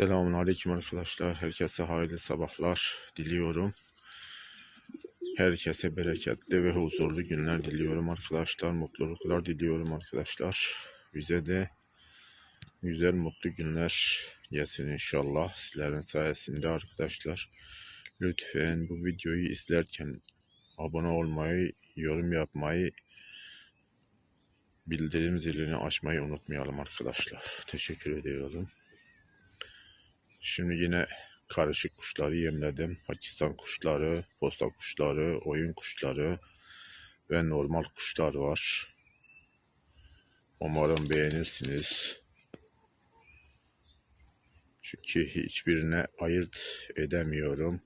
Selamun Aleyküm arkadaşlar. Herkese hayırlı sabahlar diliyorum. Herkese bereketli ve huzurlu günler diliyorum arkadaşlar. Mutluluklar diliyorum arkadaşlar. Bize de güzel mutlu günler gelsin inşallah. Sizlerin sayesinde arkadaşlar. Lütfen bu videoyu izlerken abone olmayı, yorum yapmayı, bildirim zilini açmayı unutmayalım arkadaşlar. Teşekkür ediyorum. Şimdi yine karışık kuşları yemledim. Pakistan kuşları, posta kuşları, oyun kuşları ve normal kuşlar var. Umarım beğenirsiniz. Çünkü hiçbirine ayırt edemiyorum.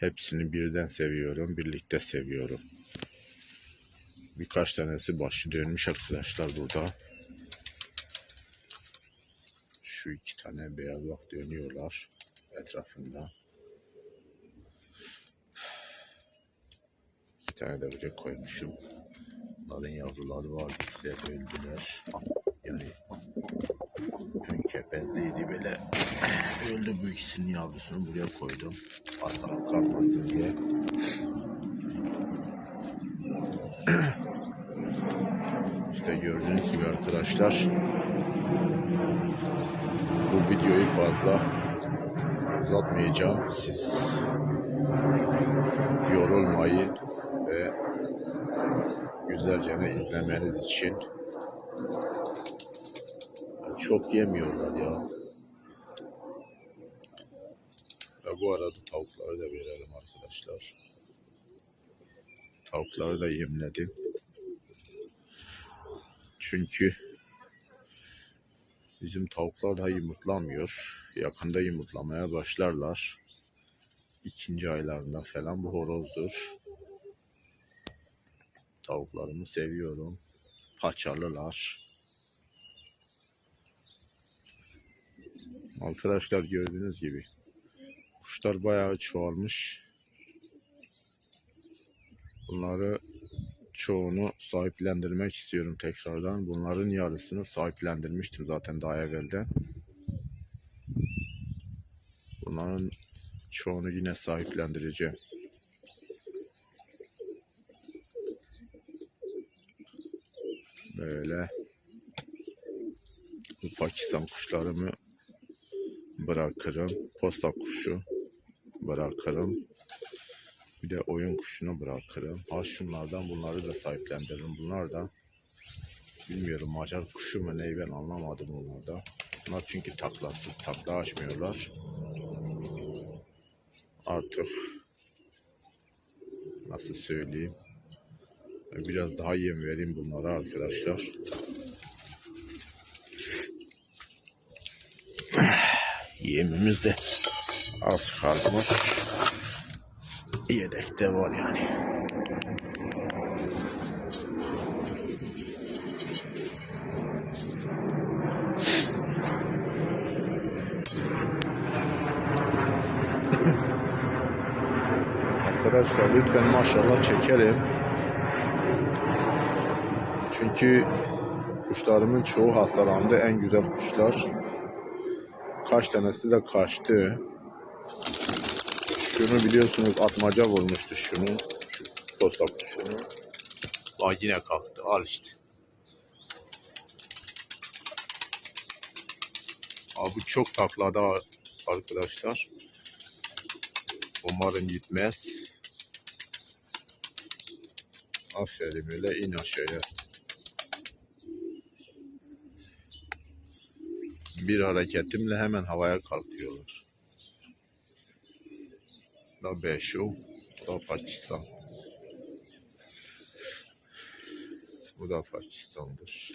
Hepsini birden seviyorum, birlikte seviyorum. Birkaç tanesi başı dönmüş arkadaşlar burada. Şu iki tane beyaz bak dönüyorlar etrafında. İki tane de buraya koymuşum. Bunların yavruları var. De öldüler. Yani ön kepezliydi böyle. Öldü bu ikisinin yavrusunu buraya koydum. Hastalık kalmasın diye. İşte gördüğünüz gibi arkadaşlar bu videoyu fazla uzatmayacağım. Siz yorulmayın ve güzelce izlemeniz için çok yemiyorlar ya. Ve bu arada tavukları da verelim arkadaşlar. Tavukları da yemledim. Çünkü Bizim tavuklar da yumurtlamıyor. Yakında yumurtlamaya başlarlar. İkinci aylarında falan bu horozdur. Tavuklarımı seviyorum. Paçalılar. Arkadaşlar gördüğünüz gibi kuşlar bayağı çoğalmış. Bunları çoğunu sahiplendirmek istiyorum tekrardan. Bunların yarısını sahiplendirmiştim zaten daha evvelden. Bunların çoğunu yine sahiplendireceğim. Böyle Pakistan kuşlarımı bırakırım. Posta kuşu bırakırım. De oyun kuşunu bırakırım. Ha şunlardan bunları da sahiplendiririm. Bunlar da bilmiyorum Macar kuşu mu neyi ben anlamadım bunlarda. Bunlar çünkü taklasız takla açmıyorlar. Artık nasıl söyleyeyim. Biraz daha yem vereyim bunlara arkadaşlar. Yemimiz de az kalmış yedekte var yani. Arkadaşlar lütfen maşallah çekelim. Çünkü kuşlarımın çoğu hastalandı. En güzel kuşlar. Kaç tanesi de kaçtı. Şunu biliyorsunuz atmaca vurmuştu şunu. Şu posta kuşunu. Bak yine kalktı. Al işte. Abi çok takladı arkadaşlar. Umarım gitmez. Aferin öyle in aşağıya. Bir hareketimle hemen havaya kalkıyorlar. Da Beşo, da Pakistan. Bu da Pakistan'dır.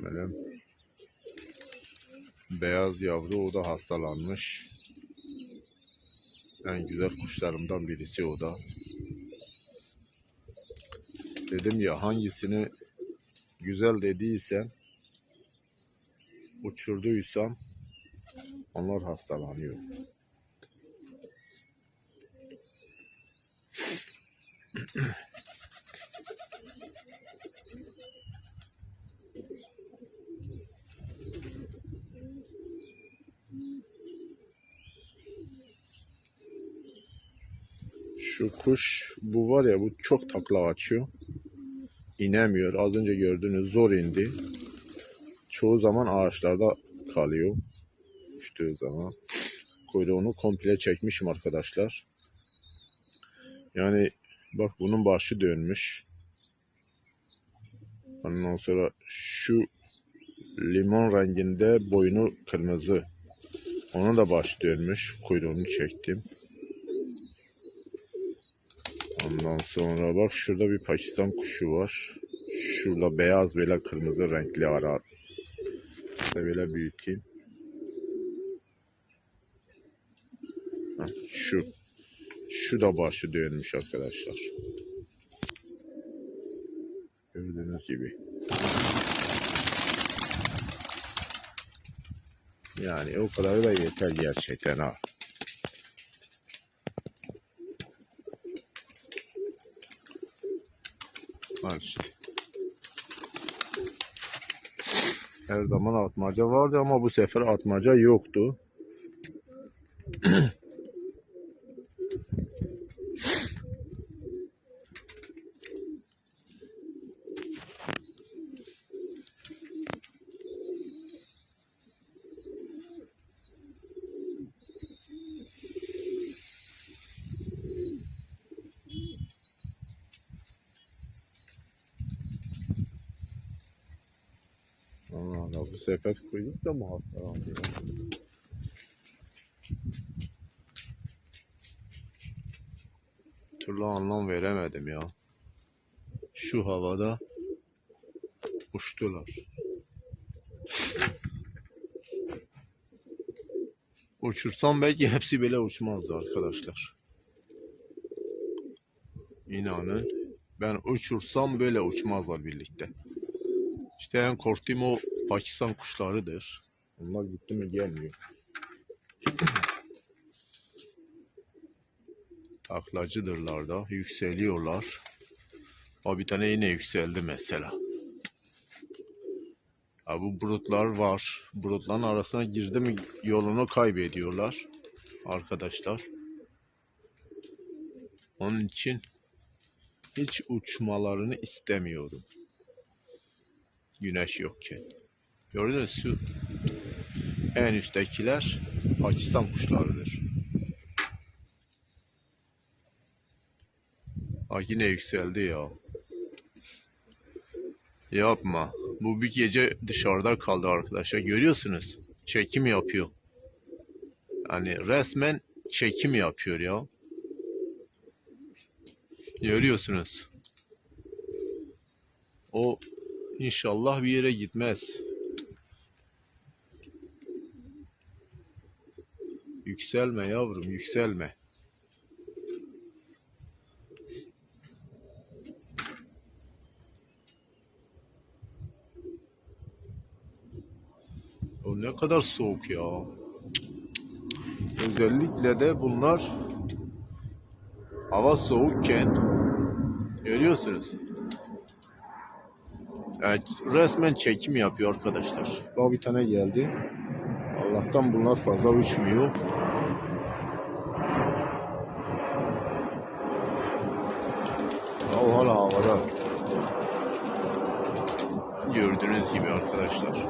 Böyle beyaz yavru o da hastalanmış en güzel kuşlarımdan birisi o da. Dedim ya hangisini güzel dediysen uçurduysam onlar hastalanıyor. Şu kuş bu var ya bu çok takla açıyor. İnemiyor. Az önce gördüğünüz zor indi. Çoğu zaman ağaçlarda kalıyor. Uçtuğu zaman. Kuyruğunu komple çekmişim arkadaşlar. Yani bak bunun başı dönmüş. Ondan sonra şu limon renginde boynu kırmızı. Onun da başı dönmüş. Kuyruğunu çektim. Ondan sonra bak şurada bir Pakistan kuşu var. Şurada beyaz böyle kırmızı renkli ara. İşte böyle büyüteyim. Şu. Şu da başı dönmüş arkadaşlar. Gördüğünüz gibi. Yani o kadar da yeter gerçekten ha. Al işte. Her zaman atmaca vardı ama bu sefer atmaca yoktu. Allah Allah bu sepet kuyruk da mı hastalandı? Türlü anlam veremedim ya. Şu havada uçtular. Uçursam belki hepsi bile uçmazdı arkadaşlar. İnanın ben uçursam böyle uçmazlar birlikte. İşte en korktuğum o Pakistan kuşlarıdır. Onlar gitti mi gelmiyor. Taklacıdırlar da yükseliyorlar. O bir tane yine yükseldi mesela. Ha, bu bulutlar var. Bulutların arasına girdi mi yolunu kaybediyorlar. Arkadaşlar. Onun için hiç uçmalarını istemiyorum güneş yokken. Gördünüz? Şu en üsttekiler Pakistan kuşlarıdır. Aa, yine yükseldi ya. Yapma. Bu bir gece dışarıda kaldı arkadaşlar. Görüyorsunuz. Çekim yapıyor. Yani resmen çekim yapıyor ya. Görüyorsunuz. O İnşallah bir yere gitmez. Yükselme yavrum, yükselme. O ne kadar soğuk ya. Özellikle de bunlar hava soğukken görüyorsunuz. Yani resmen çekim yapıyor arkadaşlar. Bak bir tane geldi. Allah'tan bunlar fazla uçmuyor. Ya o hala havada. Gördüğünüz gibi arkadaşlar.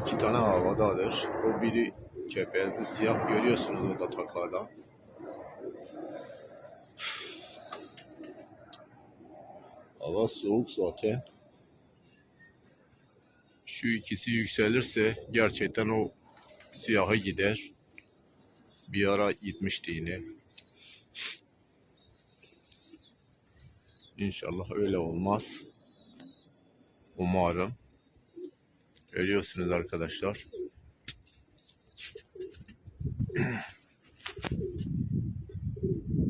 İki tane havadadır. O biri kepezli siyah görüyorsunuz o da taklarda. Hava soğuk zaten. Şu ikisi yükselirse gerçekten o siyahı gider. Bir ara gitmişti yine. İnşallah öyle olmaz. Umarım. Görüyorsunuz arkadaşlar.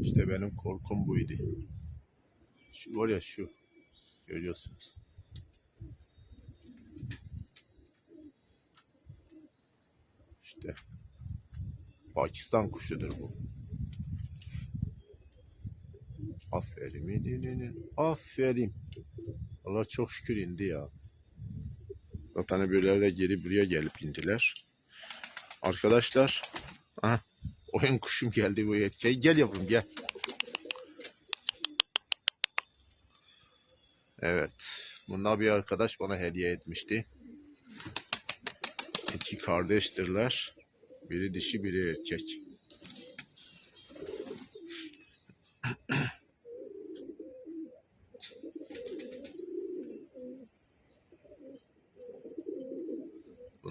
İşte benim korkum buydu. Şu var ya şu. Görüyorsunuz. İşte Pakistan kuşudur bu. Aferin. in, in, in, in. Aferin. Allah çok şükür indi ya. Zaten öbürleri de geri buraya gelip indiler. Arkadaşlar. Aha, oyun kuşum geldi bu erkeğe. Gel yavrum gel. Evet. Bunlar bir arkadaş bana hediye etmişti. İki kardeştirler. Biri dişi biri erkek.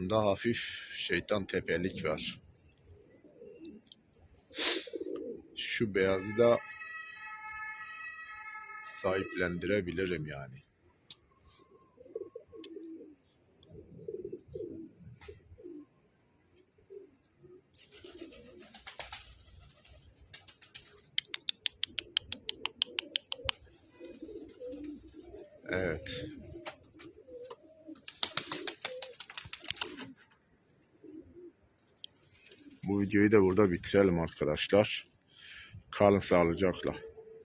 Bunda hafif şeytan tepelik var. Şu beyazı da sahiplendirebilirim yani. Evet. Videoyu da burada bitirelim arkadaşlar. Kalın sağlıcakla.